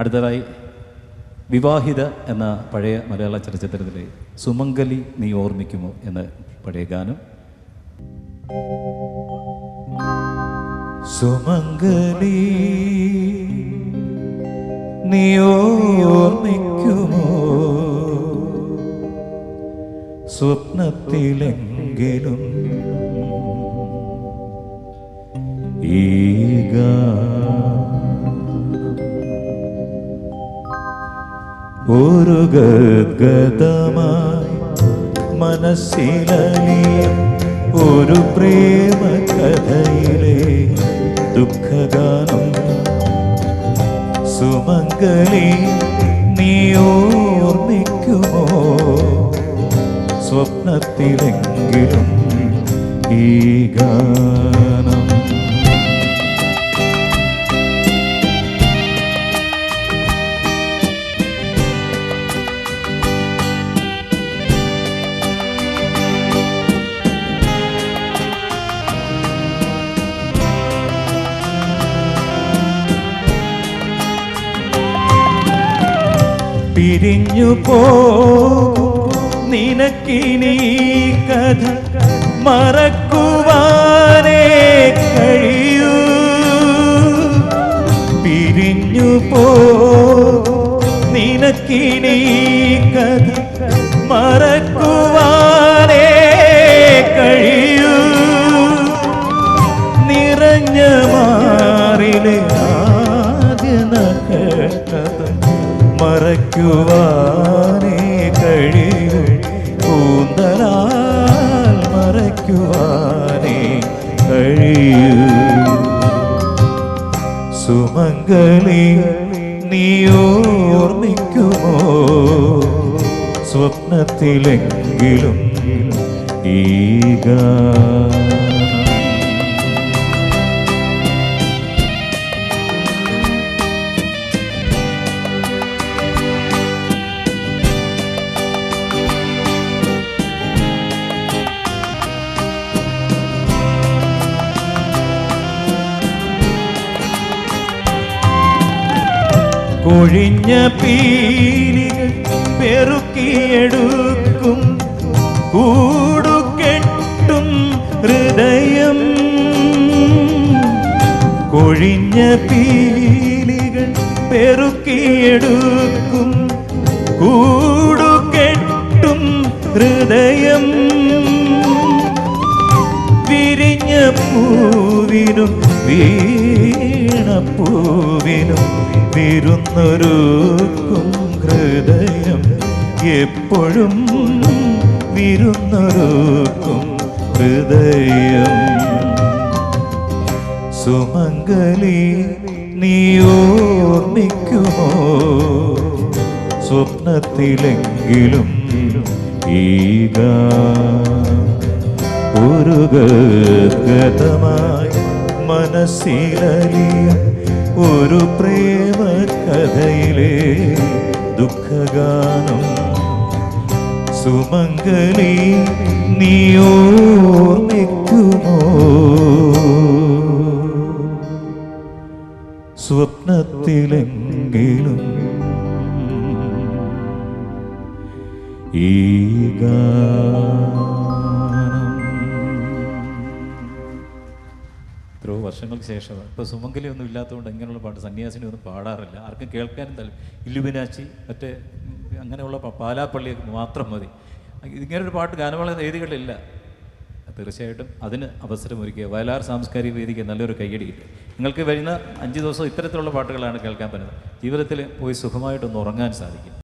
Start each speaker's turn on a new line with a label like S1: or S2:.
S1: അടുത്തതായി വിവാഹിത എന്ന പഴയ മലയാള ചലച്ചിത്രത്തിലെ സുമംഗലി നീ ഓർമ്മിക്കുമോ എന്ന പഴയ ഗാനം. സുമംഗലി നീ ഓർമ്മിക്കുമോ? സ്വപ്നത്തിലെങ്കിലും ഈ ഒരു ഗദ്ഗതമായി മനസ്സിലലിയും ഒരു പ്രേമ കഥയിലെ ദുഃഖഗാനം. സുമംഗലി നീ ഓർമ്മിക്കുമോ? സ്വപ്നത്തിലെങ്കിലും പിരിഞ്ഞു പോ നിനക്കിനി കഥ മറക്കുവാനേ കഴിയൂ. പിരിഞ്ഞു പോ നിനക്കിനി കഥ മറക്കുവാനേ കഴിയൂ. നിറഞ്ഞ മാറിലെ ആദ്യ നക്ഷത്രം മറയ്ക്കുവാനേ കഴിയൂ കൂന്തലാൽ മറയ്ക്കുവാനേ കഴിയൂ സുമംഗളി നീയോർമ്മിക്കുമോ സ്വപ്നത്തിലെങ്കിലും ഈ ഗാനം കൊഴിഞ്ഞ പീലികൾ പെറുക്കിയെടുക്കും. കൂടുകെട്ടും ഹൃദയം. കൊഴിഞ്ഞ പീലികൾ പെറുക്കിയെടുക്കും. കൂടുകെട്ടും ഹൃദയം. വിരിഞ്ഞ പൂവിനും വീണപ്പൂവിനും വിരുന്നൊരുക്കും ഹൃദയം എപ്പോഴും വിരുന്നൊരുക്കും ഹൃദയം. സുമംഗലി നീ ഓർമ്മിക്കുമോ? സ്വപ്നത്തിലെങ്കിലും ഈഗ. ഒരു ഗതമായി മനസ്സിലലിയ ഒരു പ്രേമ കഥയിലെ ദുഃഖഗാനം. സുമംഗലി നീ നിൽക്കുമോ സ്വപ്നത്തിലെങ്കിലും ഈ എത്രയോ വർഷങ്ങൾക്ക് ശേഷം ഇപ്പോൾ സുമംഗലി ഒന്നും ഇല്ലാത്തതുകൊണ്ട് ഇങ്ങനെയുള്ള പാട്ട് സന്യാസിനി ഒന്നും പാടാറില്ല. ആർക്കും കേൾക്കാനും താല്പര്യം ഇല്ലുബിനാച്ചി മറ്റേ അങ്ങനെയുള്ള പാലാപ്പള്ളി മാത്രം മതി. ഇങ്ങനൊരു പാട്ട് ഗാനമേള വേദികളിലില്ല തീർച്ചയായിട്ടും അതിന് അവസരമൊരുക്കിയ വയലാർ സാംസ്കാരിക വേദിക്ക് നല്ലൊരു കയ്യടിയില്ല നിങ്ങൾക്ക് വരുന്ന അഞ്ച് ദിവസം ഇത്തരത്തിലുള്ള പാട്ടുകളാണ് കേൾക്കാൻ പറ്റുന്നത്. ജീവിതത്തിൽ പോയി സുഖമായിട്ടൊന്ന് ഉറങ്ങാൻ സാധിക്കും.